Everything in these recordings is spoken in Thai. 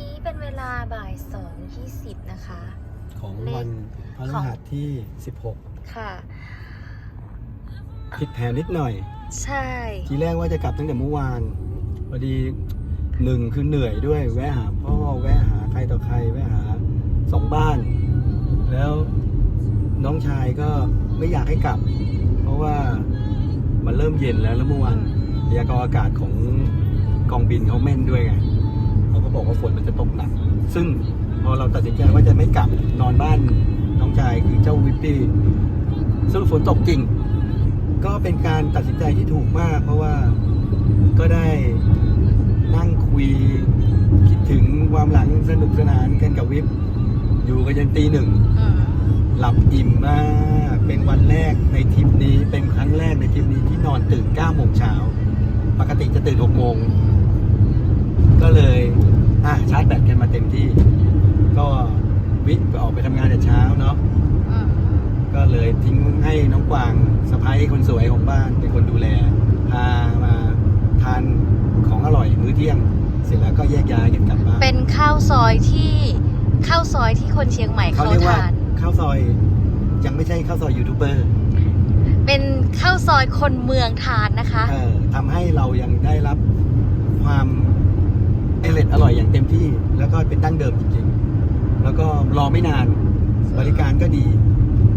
นี้เป็นเวลาบ่ายสองยี่สิบนะคะ ของวันพฤหัสที่ค่ะ16ผิดแผนนิดหน่อย ใช่ ทีแรกว่าจะกลับตั้งแต่เมื่อวานพอดีหนึ่งคือเหนื่อยด้วย แวะหาพ่อ แวะหาใครต่อใคร แวะหาสองบ้าน แล้วน้องชายก็ไม่อยากให้กลับ เพราะว่ามันเริ่มเย็นแล้วแล้วเมื่อวานพยากรณ์อากาศของกองบินเขาแม่นด้วยไงเขา ก็บอกว่าฝนมันจะตกหนัก ซึ่งพอเราตัดสินใจว่าจะไม่กลับนอนบ้านน้องชายคือเจ้าวิปปี้สรุปฝนตกจริง ก็เป็นการตัดสินใจที่ถูกมาก เพราะว่าก็ได้นั่งคุยคิดถึงความหลังสนุกสนานกันกับวิปอยู่กันยันตีหนึ่งอืมหลับอิ่มมาก เป็นวันแรกในทริปนี้ เป็นครั้งแรกในทริปนี้ที่นอนตื่น9โมงเช้า ปกติจะตื่น6โมง ก็เลย อะชาร์จแบตกันมาเต็มที่ ก็วิทย์ออกไปทำงานแต่เช้าเนาะอืมก็เลยทิ้งให้น้องกวางสะพ้ายคนสวยของบ้านเป็นคนดูแล พามาทานของอร่อยมื้อเที่ยง เสร็จแล้วก็แยกย้ายกันกลับบ้านเป็นข้าวซอยที่ข้าวซอยที่คนเชียงใหม่เขาเขาเรียกว่าทาน ข้าวซอยยังไม่ใช่ข้าวซอยยูทูบเบอร์เป็นข้าวซอยคนเมืองทานนะคะ เออทำให้เรายังได้รับความเอ ร่อยอร่อยอย่างเต็มที่ แล้วก็เป็นดั้งเดิมจริงๆ แล้วก็รอไม่นานบริการก็ดี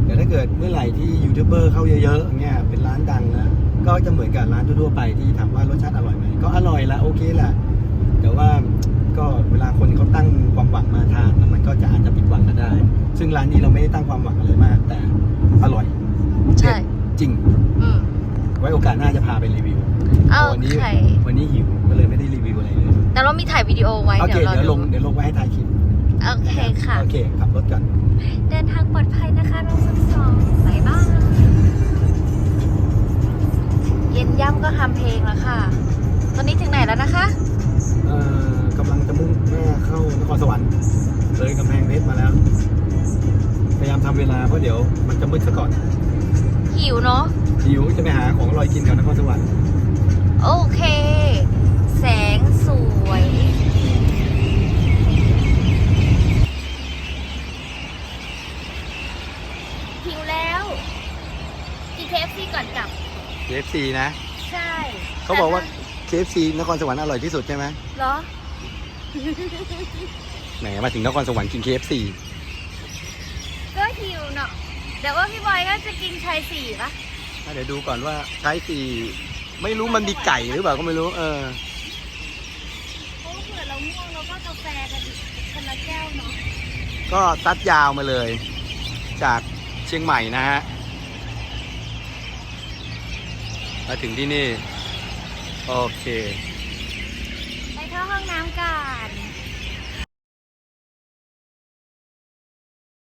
แต่ถ้าเกิดเมื่อไหร่ที่ยูทูบเบอร์เข้าเยอะๆเงี้ยเป็นร้านดังนะก็จะเหมือนกับร้านทั่วๆไปที่ถามว่ารสชาติอร่อยไหมก็อร่อยละโอเคละแต่ว่าก็เวลาคนเขาตั้งความหวังมาทานแล้วมันก็จะอาจจะผิดหวังก็ได้ ซึ่งร้านนี้เราไม่ได้ตั้งความหวังอะไรมาก แต่อร่อยใช่เด็ดจริงอืมไว้โอกาสหน้าจะพาไปรีวิว เอาวันี้ไข่วันนี้หิวก็เลยไม่ได้รีวิวอะไรเลย แต่เรามีถ่ายวิดีโอไว้โอเคเดี๋ยวเราเดี๋ยวลดูงเดี๋ยวลงไว้ให้ถ่ายคลิปโอเคค่ะ โอเคขับรถก่อนเดินทางปลอดภัยนะคะน้องสักสองบายบายเย็นย่ำก็ทำเพลงแล้วค่ะ ตอนนี้ถึงไหนแล้วนะคะเอ่อกำลังจะมุ่งหน้าเข้านครสวรรค์เลยกำแพงเพชรมาแล้ว พยายามทำเวลาเพราะเดี๋ยวมันจะมืดซะก่อนหิวเนาะหิวจะไปหาของอร่อยกินแถวนครสวรรค์โอเค แสงสวย หิวแล้ว กิน KFC ก่อนกลับ KFC นะ ใช่เขาบอกว่า KFC นครสวรรค์อร่อยที่สุดใช่ไหมเหรอ แหมมาถึงนครสวรรค์กิน KFC ก็หิวเนาะเดี๋ยวว่าพี่บอยก็จะกินชายสี่ปะอะเดี๋ยวดูก่อนว่าใช้สี่ไม่รู้มันมีไก่หรือเปล่าก็ไม่รู้ เออ เพราะว่าเผื่อเราง่วงเราก็กาแฟกันคนละแก้วเนาะ ก็ตัดยาวมาเลย จากเชียงใหม่นะฮะ มาถึงที่นี่ โอเค ไปเข้าห้องน้ำก่อน